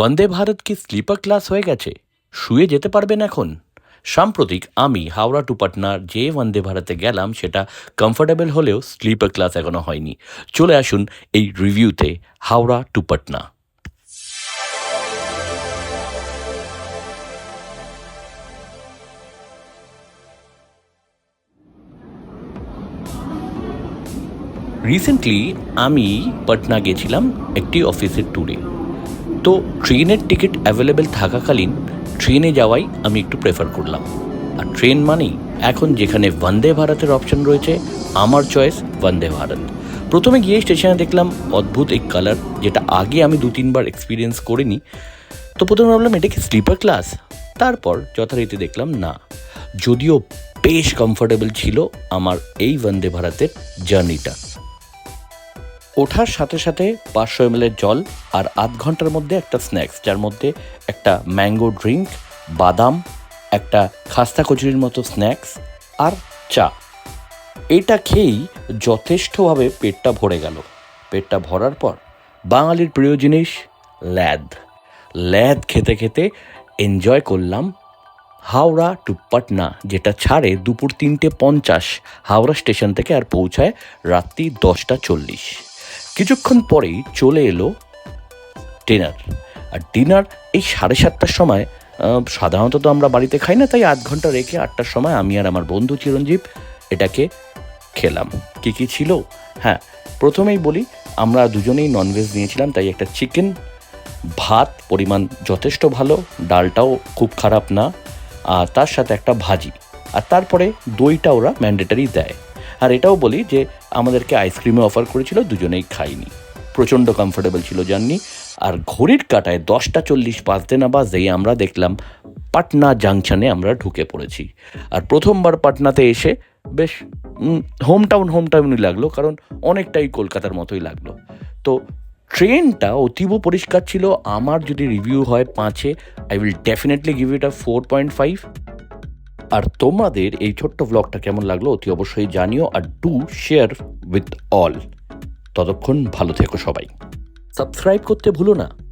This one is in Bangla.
বন্দে ভারত কি স্লিপার ক্লাস হয়ে গেছে? শুয়ে যেতে পারবেন এখন। সাম্প্রতিক আমি হাওড়া টু পাটনার যে বন্দে ভারতে গেলাম, সেটা কমফোর্টেবল হলেও স্লিপার ক্লাস এখনও হয়নি। চলে আসুন এই রিভিউতে হাওড়া টু পাটনা। রিসেন্টলি আমি পাটনা গেছিলাম একটি অফিসের ট্যুরে তো ট্রেনের টিকিট অ্যাভেলেবেল থাকাকালীন ট্রেনে যাওয়াই আমি একটু প্রেফার করলাম। আর ট্রেন মানেই এখন যেখানে বন্দে ভারতের অপশন রয়েছে, আমার চয়েস বন্দে ভারত প্রথমে গিয়ে স্টেশনে দেখলাম অদ্ভুত এই কালার যেটা আগে আমি দু তিনবার এক্সপিরিয়েন্স করিনি। তো প্রথমে ভাবলাম, এটা কি স্লিপার ক্লাস তারপর যথারীতি দেখলাম, না। যদিও বেশ কমফোর্টেবল ছিল আমার এই বন্দে ভারতের জার্নিটা ওঠার সাথে সাথে পাঁচশো এম জল আর আধ ঘণ্টার মধ্যে একটা স্ন্যাক্স যার মধ্যে একটা ম্যাঙ্গো ড্রিঙ্ক বাদাম, একটা খাস্তা কচুরির মতো স্ন্যাক্স আর চা। এটা খেয়েই যথেষ্টভাবে পেটটা ভরে গেল। পেটটা ভরার পর বাঙালির প্রিয় জিনিস, ল্যাদ। ল্যাদ খেতে খেতে এনজয় করলাম হাওড়া টু পাটনা, যেটা ছাড়ে দুপুর তিনটে পঞ্চাশ, হাওড়া স্টেশন থেকে আর পৌঁছায় রাত্রি দশটা চল্লিশ। কিছুক্ষণ পরেই চলে এলো ডিনার। আর ডিনার এই সাড়ে সাতটার সময় সাধারণত তো আমরা বাড়িতে খাই না, তাই আধ ঘণ্টা রেখে আটটার সময় আমি আর আমার বন্ধু চিরঞ্জীব এটাকে খেলাম। কী কী ছিল? হ্যাঁ প্রথমেই বলি, আমরা দুজনেই ননভেজ নিয়েছিলাম, তাই একটা চিকেন ভাত, পরিমাণ যথেষ্ট ভালো, ডালটাও খুব খারাপ না, আর তার সাথে একটা ভাজি। আর তারপরে দইটা ওরা ম্যান্ডেটারি দেয়। আর এটাও বলি যে আমাদেরকে আইসক্রিমে অফার করেছিল, দুজনেই খাইনি। প্রচণ্ড কমফোর্টেবল ছিল জার্নি আর ঘড়ির কাটায় দশটা চল্লিশ বাজতে না বাজতেই আমরা দেখলাম পাটনা জাংশনে আমরা ঢুকে পড়েছি। আর প্রথমবার পাটনাতে এসে বেশ হোম টাউন হোম টাউনই লাগল, কারণ অনেকটাই কলকাতার মতোই লাগল। তো ট্রেনটা অতীব পরিষ্কার ছিল। আমার যদি রিভিউ হয় পাঁচে I will definitely give it a four point five আর তোমাদের এই ছোট্ট ব্লগটা কেমন লাগল অতি অবশ্যই জানিও আর ডু শেয়ার উইথ অল ততক্ষণ ভালো থেকো সবাই। সাবস্ক্রাইব করতে ভুলো না।